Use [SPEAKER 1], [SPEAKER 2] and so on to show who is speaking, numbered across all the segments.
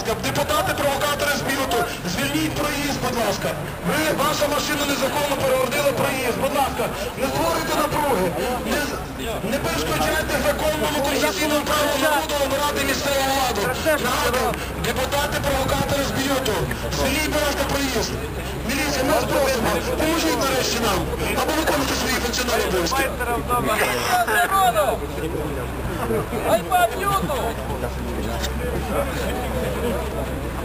[SPEAKER 1] ласка, депутати-провокатори з бюту, звільніть проїзд, будь ласка. Ви, ваша машина незаконно перегородила проїзд, будь ласка, не створюйте напруги, не, не перешкоджайте законному конституційному праву народу обирати місцеву владу. Нагадую, депутати-провокатори з бюту, звільніть, будь ласка, проїзд. Міліція, ми вас просимо, поможіть нарешті нам, або виконуйте свої функціональні обов'язки.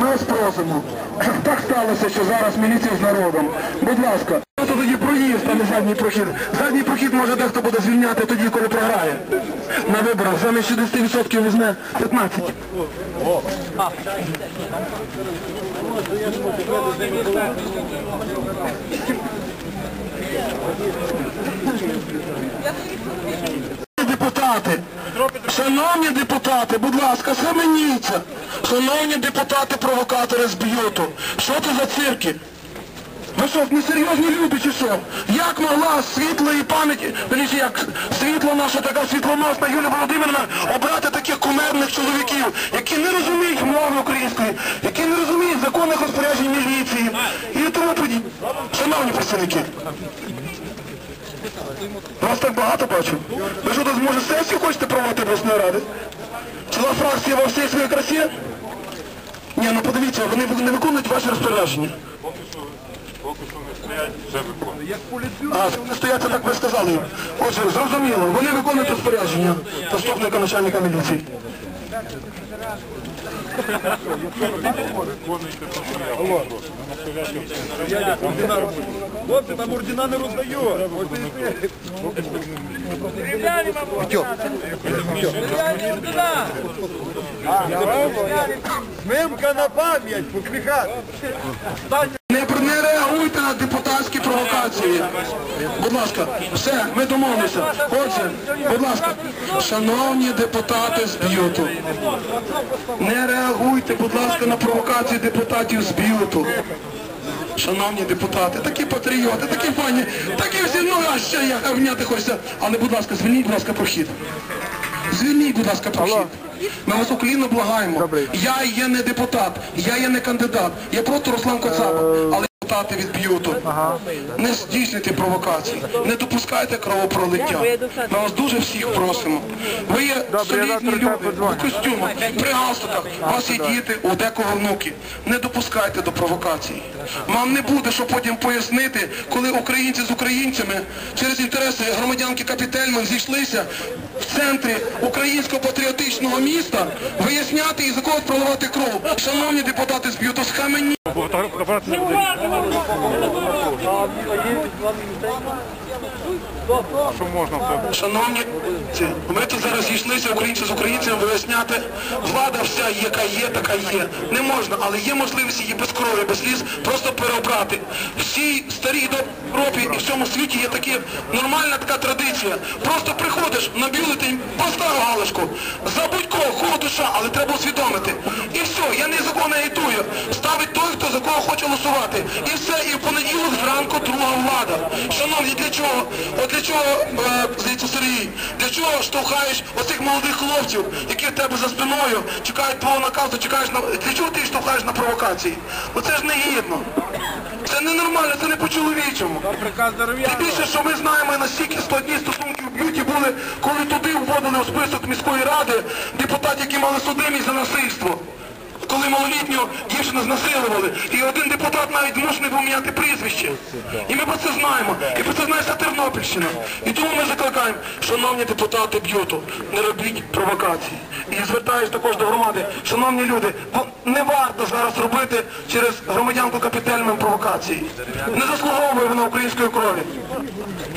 [SPEAKER 1] ми вас просимо. Так сталося, що зараз міліція з народом. Будь ласка, то тоді проїзд, а не задній прохід. Задній прохід може дехто буде звільняти тоді, коли програє. На виборах замість 60% візьме 15. Депутати, шановні депутати, будь ласка, схаменіться. Шановні депутати-провокатори з б'юту. Що це за цирки? Ви що, несерйозні люди чи що? Як могла світлої пам'яті, верніше, як світла наша така світлоносна Юлія Володимирівна обрати таких кумедних чоловіків, які не розуміють мови української, які не розуміють законних розпоряджень міліції і тому подібне. Шановні представники, вас так багато бачу. Ви що тут, може, сесію хочете проводити обласної ради? Ціла фракція во всій своїй красі? Ні, ну подивіться, вони не виконують ваші розпорядження. Поки А, вони стоять, це так ви сказали. Отже, зрозуміло, вони виконують розпорядження заступника начальника міліції.
[SPEAKER 2] Хлопці, там ордена не роздають.
[SPEAKER 3] Рівняні, мабуть! рівняні ордена!
[SPEAKER 2] Мимка на пам'ять, посміхати.
[SPEAKER 1] На депутатські провокації. Будь ласка, все, ми домовилися. Отже, будь ласка, шановні депутати з б'юту, не реагуйте, будь ласка, на провокації депутатів з б'юту. Шановні депутати, такі патріоти, такі фані, такі всі, ну а ще я гавняти хочеться. Але, будь ласка, звільніть, будь ласка, прохід. Звільніть, будь ласка, прохід. Ми вас уклінно благаємо. Я є не депутат, я є не кандидат, я просто Руслан Коцаба. Але депутати від б'юту. Не здійснюйте провокації, не допускайте кровопролиття. Ми вас дуже всіх просимо. Ви є солідні люди у костюмах, при галстуках. У вас є діти, у декого внуки. Не допускайте до провокацій. Вам не буде, що потім пояснити, коли українці з українцями через інтереси громадянки Капітельман зійшлися в центрі українського патріотичного міста виясняти і за когось проливати кров. Шановні депутати з б'юту, схамені. Шановні, ми тут зараз зійшлися українці з українцями виясняти, влада вся, яка є, така є. Не можна, але є можливість її без крові, без сліз просто переобрати. Всі старі до Європі і в всьому світі є такі нормальна така традиція. Просто приходиш на бюлетень, поставив галочку. Забудь кого, кого душа, але треба усвідомити. І все, я за агітую. Ставить той, хто за кого хоче голосувати. І все, і в понеділок зранку друга влада. Шановні, для чого? От для чого, е, здається, Сергій, для чого штовхаєш оцих молодих хлопців, які в тебе за спиною чекають твого наказу, чекаєш на... Для чого ти їх штовхаєш на провокації? Оце ж не гідно. Це ненормально, це не по-чоловічому. Тим більше, що ми знаємо, наскільки складні стосунки в б'юті були, коли туди вводили у список міської ради депутатів, які мали судимість за насильство. Малолітню дівчину знасилували. І один депутат навіть змушений був міняти прізвище. І ми про це знаємо. І про це знає вся Тернопільщина. І тому ми закликаємо, шановні депутати б'юту, не робіть провокації. І звертаюсь також до громади, шановні люди, не варто зараз робити через громадянку Капітельмен провокації. Не заслуговує вона української крові.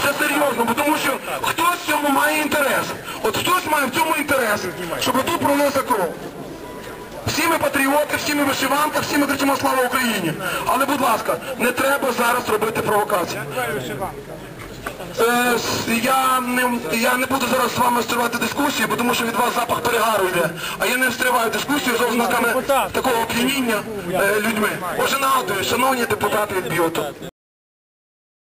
[SPEAKER 1] Це серйозно, бо тому що хтось в цьому має інтерес. От хтось має в цьому інтерес, щоб тут пролилася кров. Всі ми патріоти, всі ми вишиванка, всі ми кричимо слава Україні. Але, будь ласка, не треба зараз робити провокації. Е, я, не, я не буду зараз з вами стривати дискусію, бо тому що від вас запах перегару йде. А я не встриваю дискусію з ознаками такого оп'яніння е, людьми. Отже, нагадую, шановні депутати від Біоту,